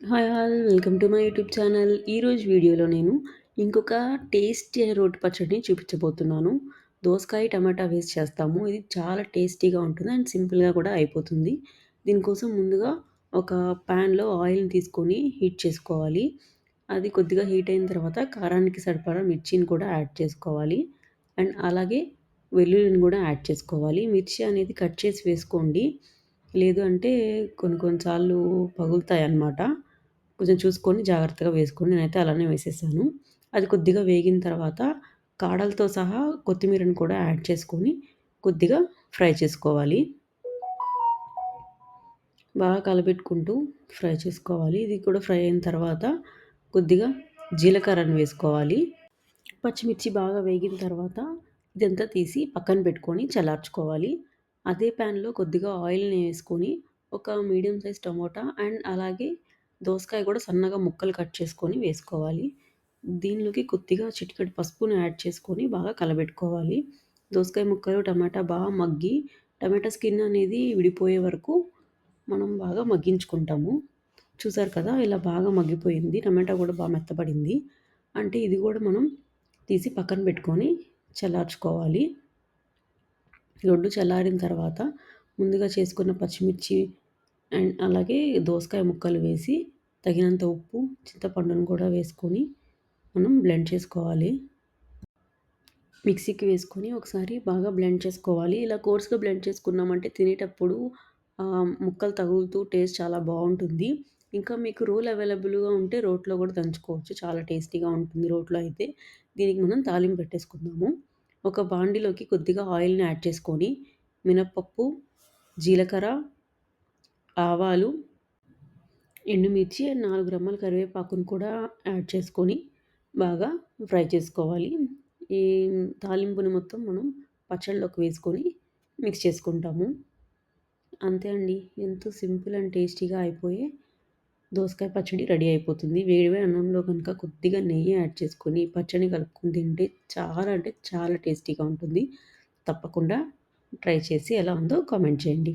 Hi all welcome to my YouTube channel. ఈరోజు వీడియోలో నేను ఇంకొక టేస్టీ రోటి పచ్చడిని చూపించబోతున్నాను. దోసకాయ టమాటా వేస్ట్ చేస్తాము. ఇది చాలా టేస్టీగా ఉంటుంది అండ్ సింపుల్గా కూడా అయిపోతుంది. దీనికోసం ముందుగా ఒక ప్యాన్లో ఆయిల్ని తీసుకొని హీట్ చేసుకోవాలి. అది కొద్దిగా హీట్ అయిన తర్వాత కారానికి సరిపడా మిర్చిని కూడా యాడ్ చేసుకోవాలి. అండ్ అలాగే వెల్లుల్లిని కూడా యాడ్ చేసుకోవాలి. మిర్చి అనేది కట్ చేసి వేసుకోండి. లేదు అంటే కొన్ని కొన్నిసార్లు పగులుతాయి అన్నమాట కొంచెం చూసుకొని జాగ్రత్తగా వేసుకొని నేనైతే అలానే వేసేసాను. అది కొద్దిగా వేగిన తర్వాత కాడలతో సహా కొత్తిమీరని కూడా యాడ్ చేసుకొని కొద్దిగా ఫ్రై చేసుకోవాలి. బాగా కలబెట్టుకుంటూ ఫ్రై చేసుకోవాలి. ఇది కూడా ఫ్రై అయిన తర్వాత కొద్దిగా జీలకర్రను వేసుకోవాలి. పచ్చిమిర్చి బాగా వేగిన తర్వాత ఇదంతా తీసి పక్కన పెట్టుకొని చల్లార్చుకోవాలి. అదే ప్యాన్లో కొద్దిగా ఆయిల్ని వేసుకొని ఒక మీడియం సైజ్ టమోటా అండ్ అలాగే దోసకాయ కూడా సన్నగా ముక్కలు కట్ చేసుకొని వేసుకోవాలి. దీనిలోకి కొద్దిగా చిటికటి పసుపును యాడ్ చేసుకొని బాగా కలబెట్టుకోవాలి. దోసకాయ ముక్కలు టమాటా బాగా మగ్గి టమాటా స్కిన్ అనేది విడిపోయే వరకు మనం బాగా మగ్గించుకుంటాము. చూసారు కదా ఇలా బాగా మగ్గిపోయింది. టమాటా కూడా బాగా మెత్తపడింది అంటే ఇది కూడా మనం తీసి పక్కన పెట్టుకొని చల్లార్చుకోవాలి. లొడ్డు చల్లారిన తర్వాత ముందుగా చేసుకున్న పచ్చిమిర్చి అండ్ అలాగే దోసకాయ ముక్కలు వేసి తగినంత ఉప్పు చింతపండును కూడా వేసుకొని మనం బ్లెండ్ చేసుకోవాలి. మిక్సీకి వేసుకొని ఒకసారి బాగా బ్లెండ్ చేసుకోవాలి. ఇలా కోర్స్గా బ్లెండ్ చేసుకున్నామంటే తినేటప్పుడు ముక్కలు తగులుతూ టేస్ట్ చాలా బాగుంటుంది. ఇంకా మీకు రోల్ అవైలబుల్గా ఉంటే రోట్లో కూడా దంచుకోవచ్చు. చాలా టేస్టీగా ఉంటుంది రోట్లో అయితే. దీనికి మనం తాలింపు పెట్టేసుకుందాము. ఒక బాండిలోకి కొద్దిగా ఆయిల్ని యాడ్ చేసుకొని మినప్పప్పు జీలకర్ర ఆవాలు ఎండుమిర్చి నాలుగు రెమ్మల కరివేపాకును కూడా యాడ్ చేసుకొని బాగా ఫ్రై చేసుకోవాలి. ఈ తాలింపుని మొత్తం మనం పచ్చళ్ళలోకి వేసుకొని మిక్స్ చేసుకుంటాము. అంతే అండి. ఎంతో సింపుల్ అండ్ టేస్టీగా అయిపోయే దోసకాయ పచ్చడి రెడీ అయిపోతుంది. వేడివేడి అన్నంలో కనుక కొద్దిగా నెయ్యి యాడ్ చేసుకొని పచ్చడి కలుపుకొని తింటే చాలా అంటే చాలా టేస్టీగా ఉంటుంది. తప్పకుండా ట్రై చేసి ఎలా ఉందో కామెంట్ చేయండి.